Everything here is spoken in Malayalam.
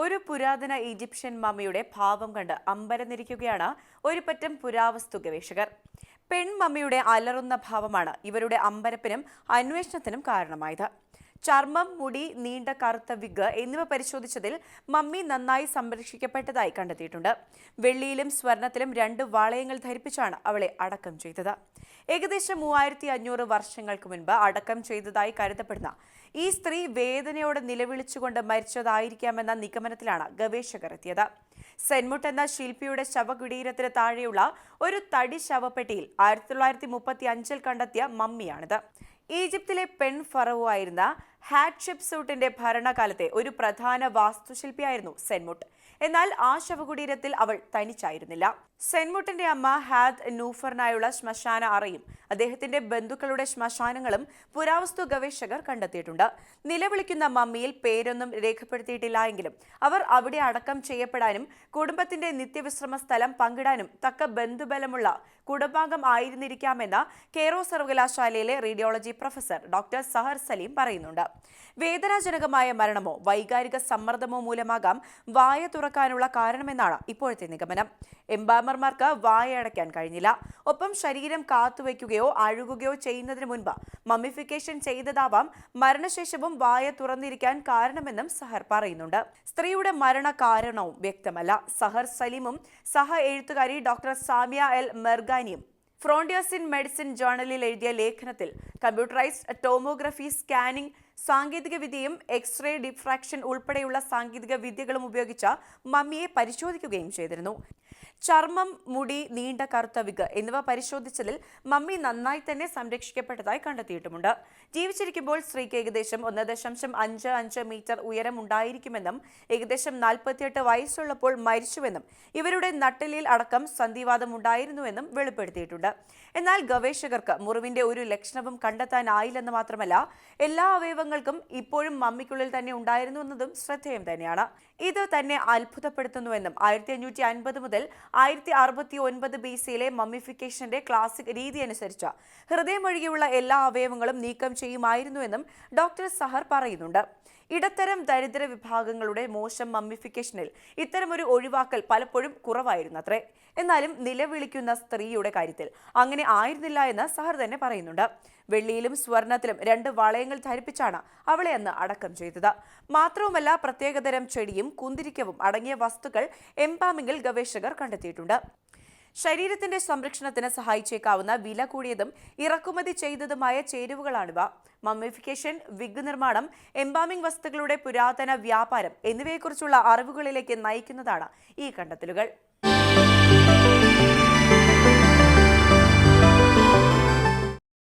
ഒരു പുരാതന ഈജിപ്ഷ്യൻ മമ്മിയുടെ ഭാവം കണ്ട് അമ്പരന്നിരിക്കുകയാണ് ഒരു പറ്റം പുരാവസ്തു ഗവേഷകർ. പെൺമമ്മിയുടെ അലറുന്ന ഭാവമാണ് ഇവരുടെ അമ്പരപ്പിനും അന്വേഷണത്തിനും കാരണമായത്. ചർമ്മം മുടി നീണ്ട കറുത്ത വിഗ് എന്നിവ പരിശോധിച്ചതിൽ മമ്മി നന്നായി സംരക്ഷിക്കപ്പെട്ടതായി കണ്ടെത്തിയിട്ടുണ്ട്. വെള്ളിയിലും സ്വർണത്തിലും രണ്ട് വളയങ്ങൾ ധരിപ്പിച്ചാണ് അവളെ അടക്കം ചെയ്തത്. ഏകദേശം മൂവായിരത്തി അഞ്ഞൂറ് വർഷങ്ങൾക്ക് മുൻപ് അടക്കം ചെയ്തതായി കരുതപ്പെടുന്ന ഈ സ്ത്രീ വേദനയോടെ നിലവിളിച്ചുകൊണ്ട് മരിച്ചതായിരിക്കാമെന്ന നിഗമനത്തിലാണ് ഗവേഷകർ എത്തിയത്. സെൻമുട്ട് എന്ന ശില്പിയുടെ ശവകുടീരത്തിന് താഴെയുള്ള ഒരു തടി ശവപ്പെട്ടിയിൽ ആയിരത്തി തൊള്ളായിരത്തി മുപ്പത്തി അഞ്ചിൽ കണ്ടെത്തിയ മമ്മിയാണിത്. ഈജിപ്തിലെ പെൺ ഫറവോ ആയിരുന്ന ഹാറ്റ്ഷിപ്സൂട്ടിന്റെ ഭരണകാലത്തെ ഒരു പ്രധാന വാസ്തുശില്പിയായിരുന്നു സെൻമുട്ട്. എന്നാൽ ആ ശവകുടീരത്തിൽ അവൾ തനിച്ചായിരുന്നില്ല. സെൻമുട്ടിന്റെ അമ്മ ഹാദ് നൂഫറിനായുള്ള ശ്മശാന അറയും അദ്ദേഹത്തിന്റെ ബന്ധുക്കളുടെ ശ്മശാനങ്ങളും പുരാവസ്തു ഗവേഷകർ കണ്ടെത്തിയിട്ടുണ്ട്. നിലവിളിക്കുന്ന മമ്മിയിൽ പേരൊന്നും രേഖപ്പെടുത്തിയിട്ടില്ല എങ്കിലും അവർ അവിടെ അടക്കം ചെയ്യപ്പെടാനും കുടുംബത്തിന്റെ നിത്യവിശ്രമ സ്ഥലം പങ്കിടാനും തക്ക ബന്ധുബലമുള്ള കുടുംബാംഗം ആയിരുന്നിരിക്കാമെന്ന് കേരോ സർവകലാശാലയിലെ radiology professor doctor Sahar Saleem പറയുന്നുണ്ട്. വേദനാജനകമായ മരണമോ വൈകാരിക സമ്മർദ്ദമോ മൂലമാകാം വായ തുറക്കാനുള്ള കാരണമെന്നാണ് ഇപ്പോഴത്തെ നിഗമനം. എംബാമർമാർക്ക് വായടയ്ക്കാൻ കഴിഞ്ഞില്ല. ഒപ്പം ശരീരം കാത്തുവയ്ക്കുകയോ അഴുകുകയോ ചെയ്യുന്നതിന് മുൻപ് മമ്മിഫിക്കേഷൻ ചെയ്തതാവാം മരണശേഷവും വായ തുറന്നിരിക്കാൻ കാരണമെന്നും സഹർ പറയുന്നുണ്ട്. സ്ത്രീയുടെ മരണ കാരണവും വ്യക്തമല്ല. സഹർ സലീമും സഹ എഴുത്തുകാരി ഡോക്ടർ സാമിയ എൽ മെർഗാനിയും ഫ്രോണ്ടിയേഴ്സ് ഇൻ മെഡിസിൻ ജേണലിൽ എഴുതിയ ലേഖനത്തിൽ കമ്പ്യൂട്ടറൈസ്ഡ് ടോമോഗ്രഫി സ്കാനിംഗ് സാങ്കേതിക വിദ്യയും എക്സ്റേ ഡിഫ്രാക്ഷൻ ഉൾപ്പെടെയുള്ള സാങ്കേതിക വിദ്യകളും ഉപയോഗിച്ച മമ്മിയെ പരിശോധിക്കുകയും ചെയ്തിരുന്നു. ചർമ്മം മുടി നീണ്ട കറുത്ത വിഗ് എന്നിവ പരിശോധിച്ചതിൽ മമ്മി നന്നായി തന്നെ സംരക്ഷിക്കപ്പെട്ടതായി കണ്ടെത്തിയിട്ടുമുണ്ട്. ജീവിച്ചിരിക്കുമ്പോൾ സ്ത്രീക്ക് ഏകദേശം ഒന്ന് ദശാംശം അഞ്ച് അഞ്ച് മീറ്റർ ഉയരം ഉണ്ടായിരിക്കുമെന്നും ഏകദേശം നാൽപ്പത്തിയെട്ട് വയസ്സുള്ളപ്പോൾ മരിച്ചുവെന്നും ഇവരുടെ നട്ടലിൽ അടക്കം സന്ധിവാദം ഉണ്ടായിരുന്നുവെന്നും വെളിപ്പെടുത്തിയിട്ടുണ്ട്. എന്നാൽ ഗവേഷകർക്ക് മുറിവിന്റെ ഒരു ലക്ഷണവും കണ്ടെത്താനായില്ലെന്ന് മാത്രമല്ല എല്ലാ അവയവങ്ങൾക്കും ഇപ്പോഴും മമ്മിക്കുള്ളിൽ തന്നെ ഉണ്ടായിരുന്നു എന്നതും ശ്രദ്ധേയം തന്നെയാണ്. ഇത് തന്നെ അത്ഭുതപ്പെടുത്തുന്നുവെന്നും ആയിരത്തി അഞ്ഞൂറ്റി അൻപത് മുതൽ ആയിരത്തി അറുപത്തി ഒൻപത് ബി സിയിലെ മമ്മിഫിക്കേഷന്റെ ക്ലാസിക് രീതി അനുസരിച്ച് ഹൃദയമൊഴികെയുള്ള എല്ലാ അവയവങ്ങളും നീക്കം ചെയ്യുമായിരുന്നുവെന്നും ഡോക്ടർ സഹർ പറയുന്നുണ്ട്. ഇടത്തരം ദരിദ്ര വിഭാഗങ്ങളുടെ മോശം മമ്മിഫിക്കേഷനിൽ ഇത്തരമൊരു ഒഴിവാക്കൽ പലപ്പോഴും കുറവായിരുന്നത്രേ. എന്നാലും നിലവിളിക്കുന്ന സ്ത്രീയുടെ കാര്യത്തിൽ അങ്ങനെ ആയിരുന്നില്ല എന്ന് സഹർ തന്നെ പറയുന്നുണ്ട്. വെള്ളിയിലും സ്വർണത്തിലും രണ്ട് വളയങ്ങൾ ധരിപ്പിച്ചാണ് അവളെ അന്ന് അടക്കം ചെയ്തത്. മാത്രവുമല്ല പ്രത്യേകതരം ചെടിയും കുന്തിരിക്കവും അടങ്ങിയ വസ്തുക്കൾ എംബാമിംഗിൽ ഗവേഷകർ കണ്ടെത്തിയിട്ടുണ്ട്. ശരീരത്തിന്റെ സംരക്ഷണത്തിന് സഹായിച്ചേക്കാവുന്ന വില കൂടിയതും ഇറക്കുമതി ചെയ്തതുമായ ചേരുവകളാണിവ. മമ്മിഫിക്കേഷൻ വിഗ് നിർമ്മാണം എംബാമിംഗ് വസ്തുക്കളുടെ പുരാതന വ്യാപാരം എന്നിവയെക്കുറിച്ചുള്ള അറിവുകളിലേക്ക് നയിക്കുന്നതാണ് ഈ കണ്ടെത്തലുകൾ.